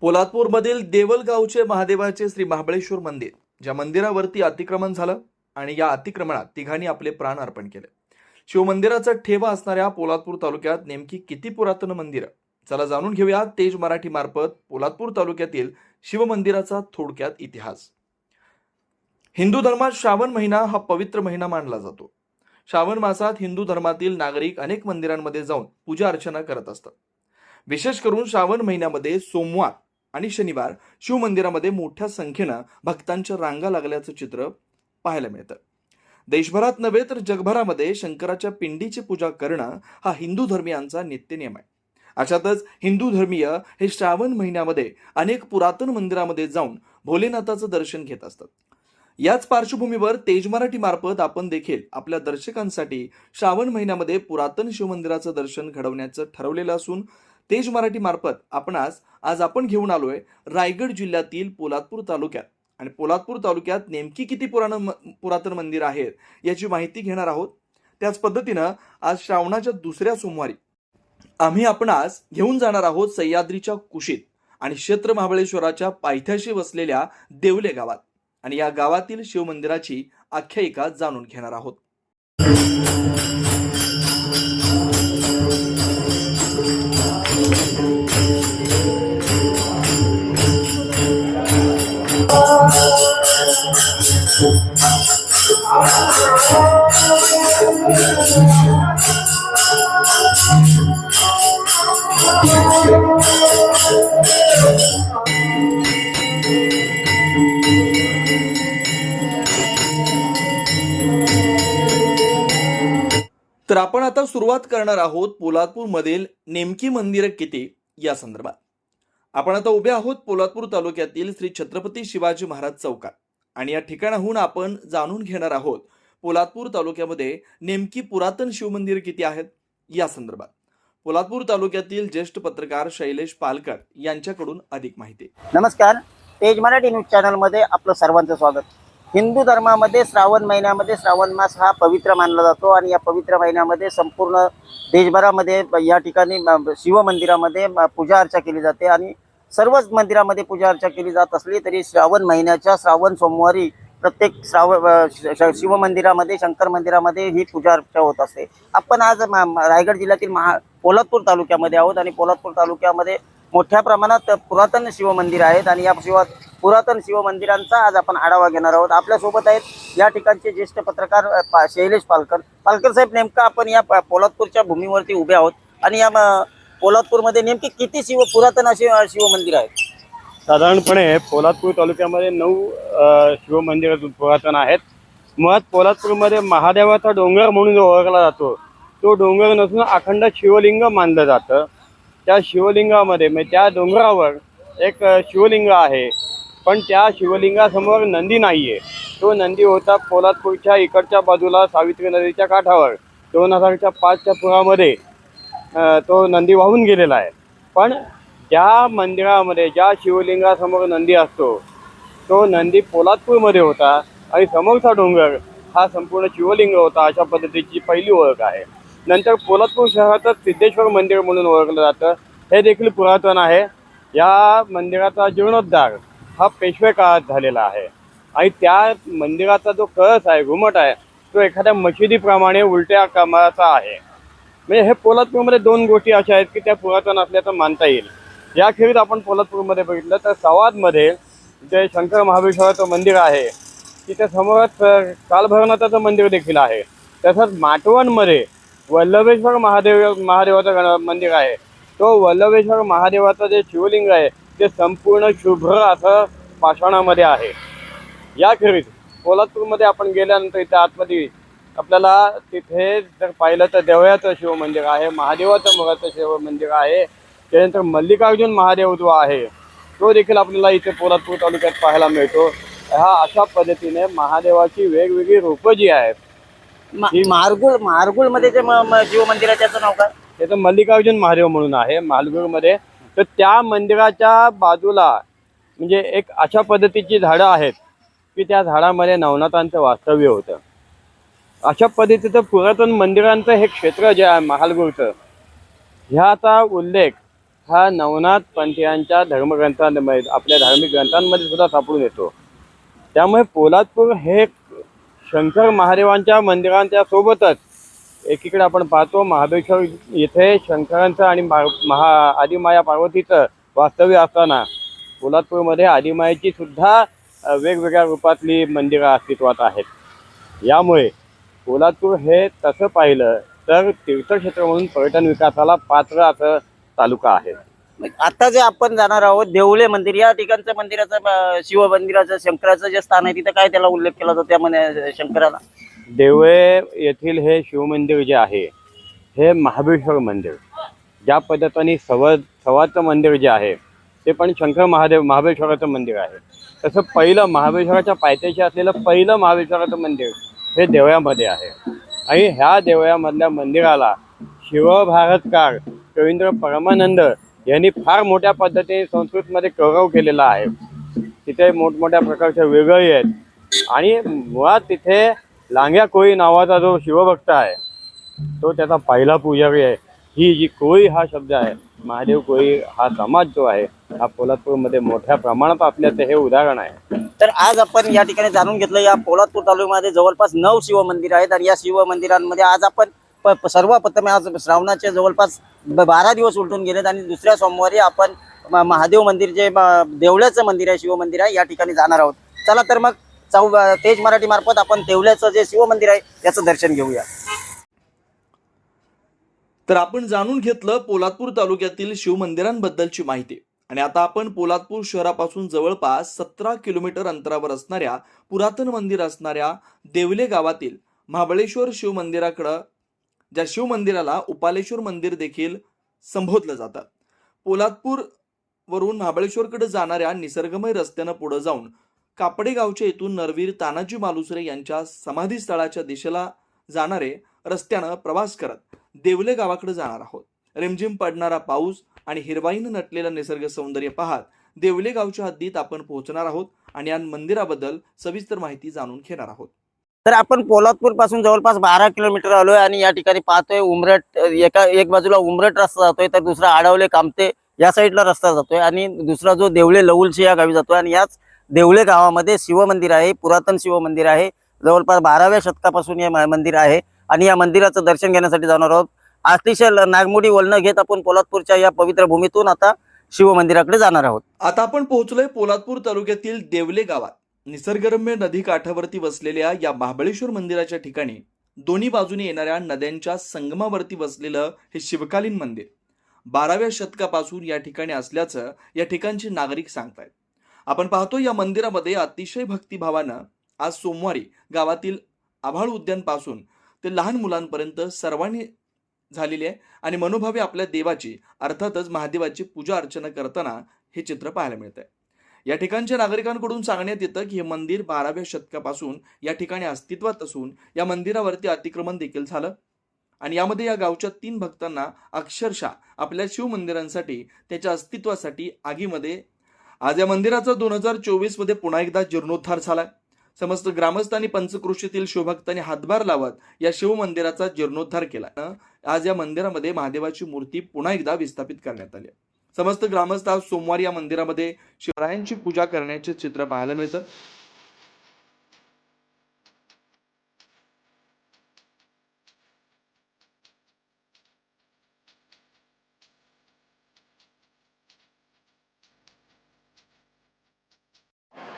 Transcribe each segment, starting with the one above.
पोलादपूरमधील देवलगावचे महादेवाचे श्री महाबळेश्वर मंदिर ज्या मंदिरावरती अतिक्रमण झालं आणि या अतिक्रमणात तिघांनी आपले प्राण अर्पण केले. शिवमंदिराचा ठेवा असणाऱ्या पोलादपूर तालुक्यात नेमकी किती पुरातन मंदिरं? चला जाणून घेऊया तेज मराठी मार्फत पोलादपूर तालुक्यातील शिवमंदिराचा थोडक्यात इतिहास. हिंदू धर्मात श्रावण महिना हा पवित्र महिना मानला जातो. श्रावण मासात हिंदू धर्मातील नागरिक अनेक मंदिरांमध्ये जाऊन पूजा अर्चना करत असतात. विशेष करून श्रावण महिन्यामध्ये सोमवार आणि शनिवार शिवमंदिरामध्ये मोठ्या संख्येनं भक्तांच्या रांगा लागल्याचं चित्र पाहायला मिळतं. देशभरात नव्हे तर जगभरामध्ये शंकराच्या पिंडीची पूजा करणं हा हिंदू धर्मियांचा नित्यनियम आहे. अशातच हिंदू धर्मीय हे श्रावण महिन्यामध्ये अनेक पुरातन मंदिरामध्ये जाऊन भोलेनाथाचं दर्शन घेत असतात. याच पार्श्वभूमीवर तेज मराठी मार्फत आपण देखील आपल्या दर्शकांसाठी श्रावण महिन्यामध्ये पुरातन शिवमंदिराचं दर्शन घडवण्याचं ठरवलेलं असून तेज मराठीमार्फत आपणास आज आपण घेऊन आलोय रायगड जिल्ह्यातील पोलादपूर तालुक्यात. आणि पोलादपूर तालुक्यात नेमकी किती पुराण पुरातन मंदिर आहेत याची माहिती घेणार आहोत. त्याच पद्धतीनं आज श्रावणाच्या दुसऱ्या सोमवारी आम्ही आपणास घेऊन जाणार आहोत सह्याद्रीच्या कुशीत आणि क्षेत्र महाबळेश्वराच्या पायथ्याशी वसलेल्या देवले गावात. आणि या गावातील शिवमंदिराची आख्यायिका जाणून घेणार आहोत. तर आपण आता सुरुवात करणार आहोत पोलादपूरमधील नेमकी मंदिरं किती या संदर्भात. आपण आता उभे आहोत पोलादपूर तालुक्यातील श्री छत्रपती शिवाजी महाराज चौकात. आणि या ठिकाणाहून आपण जाणून घेणार आहोत पोलादपूर तालुक्यामध्ये नेमकी पुरातन शिवमंदिर किती आहेत? या संदर्भात. पोलादपूर तालुक्यातील ज्येष्ठ पत्रकार शैलेश पालकर यांच्याकडून अधिक माहिती. नमस्कार. तेज मराठी न्यूज चॅनलमध्ये आपलं सर्वांचं स्वागत. हिंदू धर्मामध्ये श्रावण महिन्यामध्ये श्रावण मास हा पवित्र मानला जातो आणि या पवित्र महिन्यामध्ये संपूर्ण देशभरामध्ये या ठिकाणी शिवमंदिरामध्ये पूजा अर्चा केली जाते आणि सर्वच मंदिरामध्ये पूजा अर्चा केली जात असली तरी श्रावण महिन्याच्या श्रावण सोमवारी प्रत्येक श्रावण श- श- शिवमंदिरामध्ये शंकर मंदिरामध्ये ही पूजा अर्चा होत असते. आपण आज रायगड जिल्ह्यातील महा पोलादपूर तालुक्यामध्ये आहोत आणि पोलादपूर तालुक्यामध्ये मोठ्या प्रमाणात पुरातन शिवमंदिर आहेत आणि या शिवात पुरातन शिवमंदिरांचा आज आपण आढावा घेणार आहोत. आपल्यासोबत आहेत या ठिकाणचे ज्येष्ठ पत्रकार पा- शैलेश पालकर. पालकर साहेब नेमकं आपण या पोलादपूरच्या भूमीवरती उभे आहोत आणि या म- पोलादपूरमध्ये नेमकी किती शिव पुरातन अशी शिवमंदिर आहेत? साधारणपणे पोलादपूर तालुक्यामध्ये नऊ अ, शिवमंदिर पुरातन आहेत. मुळात पोलादपूरमध्ये महादेवाचा डोंगर म्हणून जो ओळखला जातो तो डोंगर नसून अखंड शिवलिंग मानलं जातं. त्या शिवलिंगामध्ये म्हणजे त्या डोंगरावर एक अ, शिवलिंग आहे. पण त्या शिवलिंगासमोर नंदी नाही आहे तो नंदी होता पोलादपूरच्या इकडच्या बाजूला सावित्री नदीच्या काठावर दोन हजारच्या पाचच्या पुरामध्ये. तो नंदी वाहून गेलेला आहे. पण ज्या मंदिरामध्ये ज्या शिवलिंगासमोर नंदी असतो तो नंदी पोलादपूरमध्ये होता आणि समोरचा डोंगर हा संपूर्ण शिवलिंग होता अशा पद्धतीची पहिली ओळख आहे. नंतर पोलादपूर शहरातच सिद्धेश्वर मंदिर म्हणून ओळखलं जातं. हे देखील पुरातन आहे. या मंदिराचा जीर्णोद्धार हा पेशवे काळात झालेला आहे. आणि त्या मंदिराचा जो कळस आहे घुमट आहे तो एखाद्या मशिदीप्रमाणे उलट्या कामाचा आहे. म्हणजे हे पोलादपूरमध्ये दोन गोष्टी अशा आहेत की त्या पुरातन असल्याचं मानता येईल. याखेरीज आपण पोलादपूरमध्ये बघितलं तर सवादमध्ये जे शंकर महाबळेश्वराचं मंदिर आहे तिथे समोरच अ, कालभैरवनाथाचं मंदिर देखील आहे. तसंच माटवणमध्ये वल्लभेश्वर महादेव महादेवाचं गण मंदिर आहे. तो वल्लभेश्वर महादेवाचं जे शिवलिंग आहे ते संपूर्ण शुभ्र असं पाषाणामध्ये आहे. याखेरीज पोलादपूरमध्ये आपण गेल्यानंतर इथे आतमध्ये आपल्याला तिथे जर पाहिलं तर देवळाचं शिवमंदिर आहे महादेवाचं मुळाचं शिव मंदिर आहे. त्यानंतर मल्लिकार्जुन महादेव जो आहे तो देखील आपल्याला इथे पोलादपूर तालुक्यात पाहायला मिळतो. हा अशा पद्धतीने महादेवाची वेगवेगळी रूपं जी आहेत मारगुळ मारगुळमध्ये जे म- म- शिवमंदिर आहे त्याचं नाव काय? त्याचं मल्लिकार्जुन महादेव म्हणून आहे मालगुरमध्ये तर त्या मंदिराच्या बाजूला म्हणजे एक अशा पद्धतीची झाडं आहेत की त्या झाडामध्ये नवनाथांचं वास्तव्य होतं. अशा पद्धतीचं पुरातन मंदिरांचं हे क्षेत्र जे आहे महालगुरचं ह्याचा उल्लेख हा नवनाथ पंथीयांच्या धर्मग्रंथांमध्ये आपल्या धार्मिक ग्रंथांमध्ये सुद्धा सापडून येतो. त्यामुळे पोलादपूर हे शंकर महादेवांच्या मंदिरांच्या सोबतच एकीकडे आपण पाहतो महाबळेश्वर येथे शंकरांचं आणि महा आदिमाया पार्वतीचं वास्तव्य असताना पोलादपूरमध्ये आदिमायेची सुद्धा वेगवेगळ्या रूपातली मंदिरं अस्तित्वात आहेत. यामुळे पोलादपूर हे तसं पाहिलं तर तीर्थक्षेत्र म्हणून पर्यटन विकासाला पात्र असं तालुका आहे. आता जे आपण जाणार आहोत देवळे मंदिर या ठिकाणचं मंदिराचं शिव मंदिराचं शंकराचं जे स्थान आहे तिथं काय त्याला उल्लेख केला जातो त्या म्हणे शंकराला? देवळे येथील हे शिवमंदिर जे आहे हे महाबळेश्वर मंदिर. ज्या पद्धतीने सवद सवाचं मंदिर जे आहे ते पण शंकर महादेव महाबळेश्वराचं मंदिर आहे. तसं पहिलं महाबळेश्वराच्या पायथ्याशी असलेलं पहिलं महाबळेश्वराचं मंदिर हे देवळ्यामध्ये आहे. आणि ह्या देवळ्यामधल्या मंदिराला शिवभारतकार रवींद्र परमानंद यांनी फार मोठ्या पद्धतीने संस्कृतमध्ये गौरव केलेला आहे. तिथे मोठमोठ्या प्रकारच्या वेगळी आहेत. आणि मुळात तिथे लांग्या कोळी नावाचा जो शिवभक्त आहे तो त्याचा पहिला पुजारी आहे. ही जी कोळी हा शब्द आहे महादेव कोळी हा समाज जो आहे हा पोलादपूरमध्ये मोठ्या प्रमाणात आपल्याचं हे उदाहरण आहे. तर आज आपण या ठिकाणी जाणून घेतलं या पोलादपूर तालुक्यामध्ये जवळपास नऊ शिव मंदिर आहेत आणि या शिव मंदिरांमध्ये आज आपण प- सर्वप्रथम आज श्रावणाचे जवळपास बारा दिवस उलटून गेलेत आणि दुसऱ्या सोमवारी आपण महादेव मंदिर जे देवळ्याचं मंदिर आहे शिव मंदिर आहे या ठिकाणी जाणार आहोत. चला तर मग चौ तेज मराठी मार्फत आपण देवळ्याचं जे शिवमंदिर आहे त्याचं दर्शन घेऊया. तर आपण जाणून घेतलं पोलादपूर तालुक्यातील शिवमंदिरांबद्दलची माहिती. आणि आता आपण पोलादपूर शहरापासून जवळपास सतरा किलोमीटर अंतरावर असणाऱ्या पुरातन मंदिर असणाऱ्या देवले गावातील महाबळेश्वर शिवमंदिराकडं ज्या शिवमंदिराला उपालेश्वर मंदिर देखील संबोधलं जातं. पोलादपूर वरून महाबळेश्वरकडे जाणाऱ्या निसर्गमय रस्त्यानं पुढे जाऊन कापडे गावच्या नरवीर तानाजी मालुसरे यांच्या समाधीस्थळाच्या दिशेला जाणारे रस्त्यानं प्रवास करत देवले गावाकडे जाणार आहोत. रिमझिम पडणारा पाऊस आणि हिरवाईनं नटलेलं निसर्ग सौंदर्य पाहत देवले गावच्या हद्दीत आपण पोहोचणार आहोत आणि या मंदिराबद्दल सविस्तर माहिती जाणून घेणार आहोत. तर आपण पोलादपूरपासून जवळपास बारा किलोमीटर आलोय आणि या ठिकाणी पाहतोय उमरट एका एक बाजूला उमरट रस्ता जातोय तर दुसरा आडवले कामते या साईडला रस्ता जातोय आणि दुसरा जो देवळे लवलशी या गावी जातोय आणि याच देवळे गावामध्ये शिवमंदिर आहे पुरातन शिवमंदिर आहे जवळपास बाराव्या शतकापासून हे मंदिर आहे आणि या मंदिराचं दर्शन घेण्यासाठी जाणार आहोत. अतिशय ल- नागमोडी वलनं घेत आपण पोलादपूरच्या या पवित्र भूमीतून आता शिवमंदिराकडे जाणार आहोत. आता आपण पोहोचलोय पोलादपूर तालुक्यातील देवले गावात. निसर्गरम्य नदी काठावरती वसलेल्या या महाबळेश्वर मंदिराच्या ठिकाणी दोन्ही बाजूने येणाऱ्या नद्यांच्या संगमावरती वसलेलं हे शिवकालीन मंदिर बाराव्या शतकापासून या ठिकाणी असल्याचं या ठिकाणचे नागरिक सांगतायत. आपण पाहतो या मंदिरामध्ये अतिशय भक्तिभावानं आज सोमवारी गावातील आभाळ उद्यानपासून ते लहान मुलांपर्यंत सर्वांनी झालेली आहे. आणि मनोभावे आपल्या देवाची अर्थातच महादेवाची पूजा अर्चना करताना हे चित्र पाहायला मिळतंय. या ठिकाणच्या नागरिकांकडून सांगण्यात येतं की हे मंदिर बाराव्या शतकापासून या ठिकाणी अस्तित्वात असून या मंदिरावरती अतिक्रमण देखील झालं. आणि यामध्ये या गावच्या तीन भक्तांना अक्षरशः आपल्या शिवमंदिरांसाठी त्याच्या अस्तित्वासाठी आगीमध्ये आज या मंदिराचा दोन हजार चोवीसमध्ये पुन्हा एकदा जीर्णोद्धार झाला समस्त ग्रामस्थांनी पंचकृषीतील शिवभक्तांनी हातभार लावत या शिवमंदिराचा जीर्णोद्धार केला. आज या मंदिरामध्ये महादेवाची मूर्ती पुन्हा एकदा विस्थापित करण्यात आली समस्त ग्रामस्थ आज सोमवारी या मंदिरामध्ये शिवरायांची पूजा करण्याचे चित्र पाहायला मिळतं.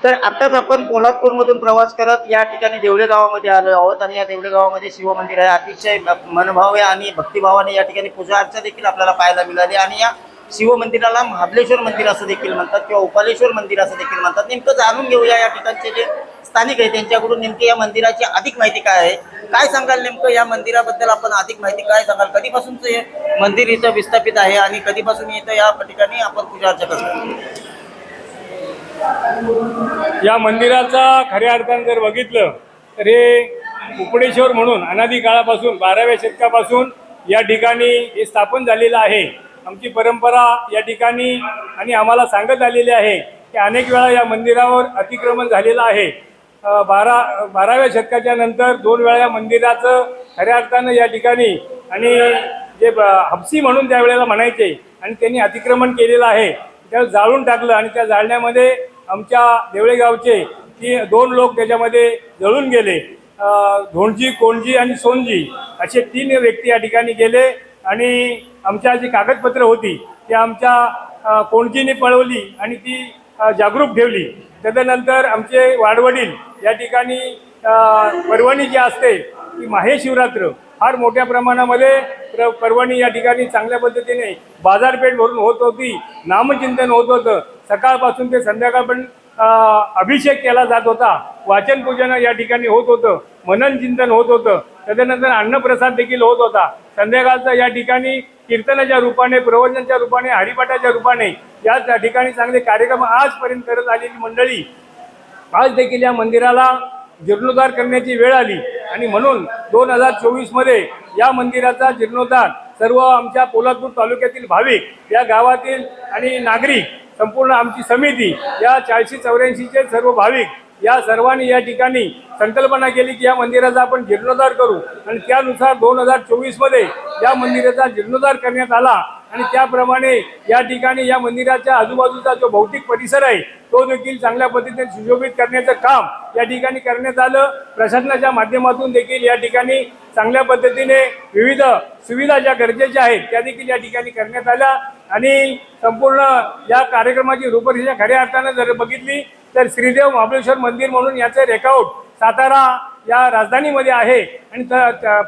तर आताच आपण कोल्हापूरमधून प्रवास करत या ठिकाणी देवळे गावामध्ये आलो आहोत आणि या देवळे गावामध्ये शिवमंदिर आहे. अतिशय मनभावे आणि भक्तिभावाने या ठिकाणी पूजा अर्चा देखील आपल्याला पाहायला मिळाली. आणि या शिवमंदिराला महाबलेश्वर मंदिर असं देखील म्हणतात किंवा उपालेश्वर मंदिर असं देखील म्हणतात. नेमकं जाणून घेऊया या ठिकाणचे जे स्थानिक आहे त्यांच्याकडून नेमकी या मंदिराची अधिक माहिती काय आहे? काय सांगाल नेमकं या मंदिराबद्दल आपण अधिक माहिती काय सांगाल? कधीपासूनचं हे मंदिर इथं विस्थापित आहे आणि कधीपासून इथं या ठिकाणी आपण पूजा अर्चा करतो या मंदिराचा खऱ्या अर्थानं जर बघितलं तर हे उपडेश्वर म्हणून अनादी काळापासून बाराव्या शतकापासून या ठिकाणी हे स्थापन झालेलं आहे. आमची परंपरा या ठिकाणी आणि आम्हाला सांगत आलेली आहे की अनेक वेळा या मंदिरावर अतिक्रमण झालेलं आहे. बारा बाराव्या शतकाच्या नंतर दोन वेळा या मंदिराचं खऱ्या अर्थानं या ठिकाणी आणि जे हपसी म्हणून त्यावेळेला म्हणायचे आणि त्यांनी अतिक्रमण केलेलं आहे. त्या जाळून टाकलं आणि त्या जाळण्यामध्ये आमच्या देवळेगावचे की दोन लोक त्याच्यामध्ये जळून गेले. धोणजी धोंडजी कोणजी आणि सोनजी असे तीन व्यक्ती या ठिकाणी गेले आणि आमच्या जी कागदपत्र होती ती आमच्या कोणजीने पळवली आणि ती जागरूक ठेवली. त्याच्यानंतर आमचे वाडवडील या ठिकाणी अं, पर्वणी जी असते ती माहेशिवरात्र फार मोठ्या प्रमाणामध्ये प्र पर्वणी या ठिकाणी चांगल्या पद्धतीने बाजारपेठ भरून होत होती नामचिंतन होत होतं. सकाळपासून ते संध्याकाळपर्यंत अभिषेक केला जात होता. वाचन पूजन या ठिकाणी होत होतं. मनन चिंतन होत होतं. त्याच्यानंतर अन्नप्रसाद देखील होत होता. संध्याकाळचा या ठिकाणी कीर्तनाच्या रूपाने प्रवचनाच्या रूपाने हरिपाठाच्या रूपाने या त्या ठिकाणी चांगले कार्यक्रम आजपर्यंत करत आलेली मंडळी आज देखील या मंदिराला जीर्णोद्धार करण्याची वेळ आली. आणि म्हणून दोन हजार चोवीसमध्ये या मंदिराचा जीर्णोद्धार सर्व आमच्या पोलादपूर तालुक्यातील भाविक या गावातील आणि नागरिक संपूर्ण आमची समिती या चारशे चौऱ्याऐंशीचे सर्व भाविक या सर्वांनी या ठिकाणी संकल्पना केली की या मंदिराचा आपण जीर्णोद्धार करू. आणि त्यानुसार दोन हजार चोवीसमध्ये या मंदिराचा जीर्णोद्धार करण्यात आला. आणि त्याप्रमाणे या ठिकाणी या मंदिराच्या आजूबाजूचा जो भौतिक परिसर आहे तो देखील चांगल्या पद्धतीने सुशोभित करण्याचं काम या ठिकाणी करण्यात आलं. प्रशासनाच्या माध्यमातून देखील या ठिकाणी चांगल्या पद्धतीने विविध सुविधा ज्या गरजेच्या आहेत त्या देखील या ठिकाणी करण्यात आल्या. आणि संपूर्ण या कार्यक्रमाची रूपरेषा खऱ्या अर्थानं जर बघितली तर श्रीदेव महाबळेश्वर मंदिर म्हणून याचं रेकआउट सातारा या राजधानीमध्ये आहे. आणि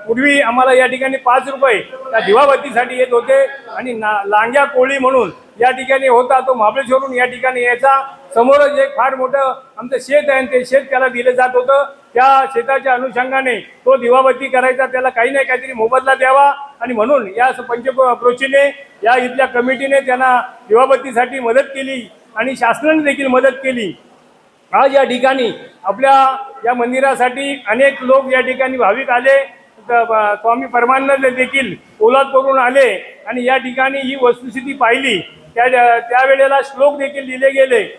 पूर्वी आम्हाला या ठिकाणी पाच रुपये त्या दिवाबत्तीसाठी येत होते. आणि ना लांग्या कोळी म्हणून या ठिकाणी होता तो महाबळेश्वरून या ठिकाणी यायचा. समोरच एक फार मोठं आमचं शेत आहे आणि ते शेत त्याला दिलं जात होतं. त्या शेताच्या अनुषंगाने तो दिवाबत्ती करायचा. त्याला काही नाही काहीतरी मोबदला द्यावा. आणि म्हणून या पंचक्रोशीने या इथल्या कमिटीने त्यांना दिवाबत्तीसाठी मदत केली. आणि शासनाने देखील मदत केली. आज या ठिकाणी आपल्या या मंदिरासाठी अनेक लोक या ठिकाणी भाविक आले. त- स्वामी परमानंद देखील ओलाद करून आले आणि या ठिकाणी ही वस्तुस्थिती पाहिली. त्या त्यावेळेला श्लोक देखील लिहिले गेले.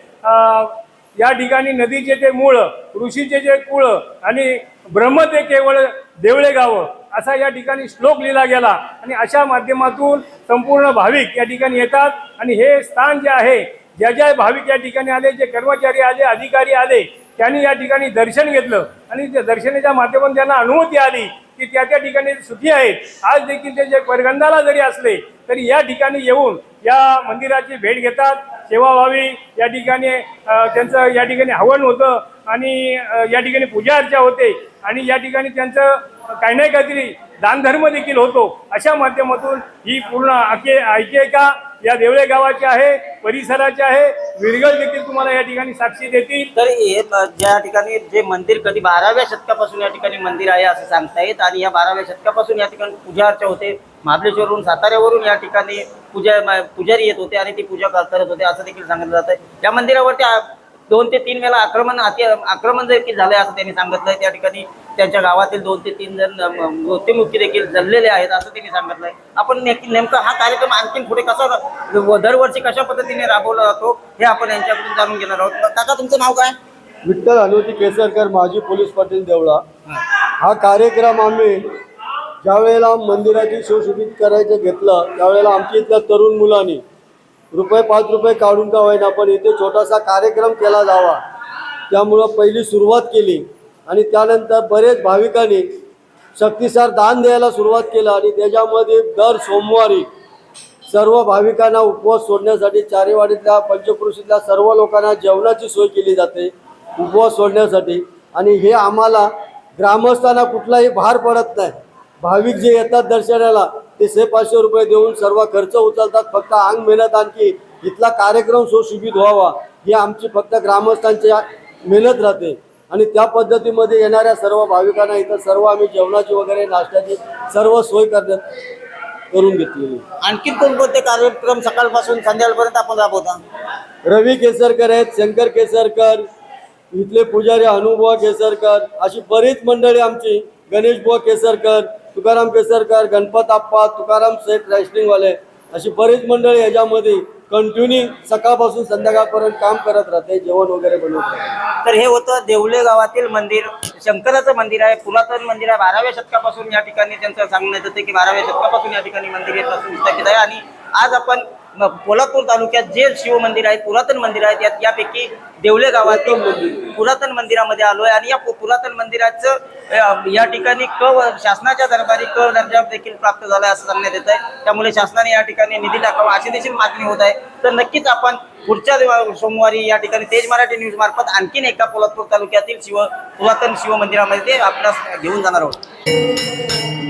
या ठिकाणी नदीचे ते मूळ ऋषीचे जे कुळ आणि ब्रह्म ते केवळ देवळे गावं असा या ठिकाणी श्लोक लिहिला गेला. आणि अशा माध्यमातून संपूर्ण भाविक या ठिकाणी येतात. आणि हे स्थान जे आहे ज्या ज्या भाविक या ठिकाणी आले जे कर्मचारी आले अधिकारी आले त्यांनी या ठिकाणी दर्शन घेतलं. आणि त्या दर्शनाच्या माध्यमातून त्यांना अनुमती आली की त्या त्या ठिकाणी सुखी आहेत. आज देखील ते जे परगंदाला जरी असले तरी या ठिकाणी येऊन या मंदिराची भेट घेतात. सेवा व्हावी. या ठिकाणी त्यांचं या ठिकाणी हवन होतं आणि या ठिकाणी पूजा अर्चा होते. आणि या ठिकाणी त्यांचं काही नाही काहीतरी दानधर्म देखील होतो. अशा माध्यमातून ही पूर्ण आके ऐकिका या देवळे गावाचे आहे परिसराचे आहे. विरगळ देखील तुम्हाला या ठिकाणी साक्षी देतील. तर हे ज्या ठिकाणी जे मंदिर कधी बाराव्या शतकापासून या ठिकाणी मंदिर आहे असं सांगता येत आणि या बाराव्या शतकापासून या ठिकाणी पूजा अर्चा होते. महाबळेश्वरवरून साताऱ्यावरून या ठिकाणी पूजा पुजारी येत होते आणि ती पूजा करत होते असं देखील सांगितलं जातं. या मंदिरावरती दोन ते तीन वेळा आक्रमण अति आक्रमण देखील झालंय असं त्यांनी सांगितलंय त्या ठिकाणी त्यांच्या गावातील दोन ते तीन जण मृत्युमुखी देखील जळलेले आहेत असं त्यांनी सांगितलंय. आपण नेमकी नेमका हा कार्यक्रम आणखीन पुढे कसा व- दरवर्षी कशा पद्धतीने राबवला जातो हे आपण यांच्याकडून जाणून घेणार आहोत. काका तुमचं नाव काय? विठ्ठल हनुवती केसरकर माजी पोलीस पाटील देवळा. हा. कार्यक्रम आम्ही ज्यावेळेला मंदिराची सुशोभित करायचं घेतलं त्यावेळेला आमच्या इथल्या तरुण मुलांनी रुपये पाच रुपये काढून का होईना पण इथे छोटासा कार्यक्रम केला जावा. त्यामुळं पहिली सुरुवात केली आणि त्यानंतर बरेच भाविकांनी शक्तिसार दान द्यायला सुरुवात केलं आणि त्याच्यामध्ये दर सोमवारी सर्व भाविकांना उपवास सोडण्यासाठी चारेवाडीतल्या पंचकृषीतल्या सर्व लोकांना जेवणाची सोय केली जाते उपवास सोडण्यासाठी. आणि हे आम्हाला ग्रामस्थांना कुठलाही भार पडत नाही. भाविक जे येतात दर्शनाला ते पाचशे रुपये देऊन सर्व खर्च उचलतात. फक्त अंग मेहनत आणखी. इथला कार्यक्रम सुशोभित व्हावा. ही आमची फक्त ग्रामस्थांची मेहनत राहते. आणि त्या पद्धतीमध्ये येणाऱ्या सर्व भाविकांना इथं सर्व आम्ही जेवणाची वगैरे नाश्त्याची सर्व सोय करण्यात करून घेतलेली. आणखी कोणकोणते कार्यक्रम सकाळपासून संध्याकाळपर्यंत आपण राबवता? रवी केसरकर आहेत शंकर केसरकर इथले पुजारी अनुभव केसरकर अशी बरीच मंडळी आमची. गणेश बुवा केसरकर तुकाराम केसरकर गणपत आप्पा तुकाराम सेठ रेस्टिंगवाले अशी बरीच मंडळी याच्यामध्ये कंटिन्यू सकाळपासून संध्याकाळपर्यंत काम करत राहते जेवण वगैरे बनवत तर हे होतं देवले गावातील मंदिर. शंकराचं मंदिर आहे पुरातन मंदिर आहे. बाराव्या शतकापासून या ठिकाणी त्यांचं सांगण्यात येतं की बाराव्या शतकापासून या ठिकाणी मंदिर येत असून आहे. आणि आज आपण कोल्हापूर तालुक्यात जे शिवमंदिर आहेत पुरातन मंदिर आहेत यात यापैकी देवले गावातील पुरातन मंदिरामध्ये आलोय आणि या पुरातन मंदिराचं या ठिकाणी क शासनाच्या दरबारी क दर्जा देखील प्राप्त झालाय असं सांगण्यात येत आहे त्यामुळे शासनाने या ठिकाणी निधी टाकावा अशी देखील मागणी होत आहे. तर नक्कीच आपण पुढच्या सोमवारी या ठिकाणी तेज मराठी न्यूज मार्फत आणखीन एका पोलादपूर तालुक्यातील शिव पुरातन शिव मंदिरामध्ये ते आपल्यास घेऊन जाणार आहोत.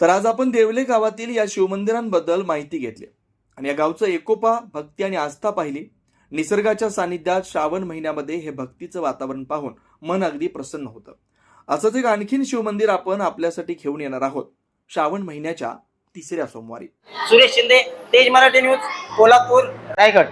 तर आज आपण देवले गावातील या शिवमंदिरांबद्दल माहिती घेतली. आणि या गावचं एकोपा भक्ती आणि आस्था पाहिली. निसर्गाच्या सानिध्यात श्रावण महिन्यामध्ये हे भक्तीचं वातावरण पाहून मन अगदी प्रसन्न होतं. असंच एक आणखीन शिवमंदिर आपण आपल्यासाठी घेऊन येणार आहोत. श्रावण महिन्याच्या तिसऱ्या सोमवारी. सुरेश शिंदे तेज मराठी न्यूज कोल्हापूर रायगड.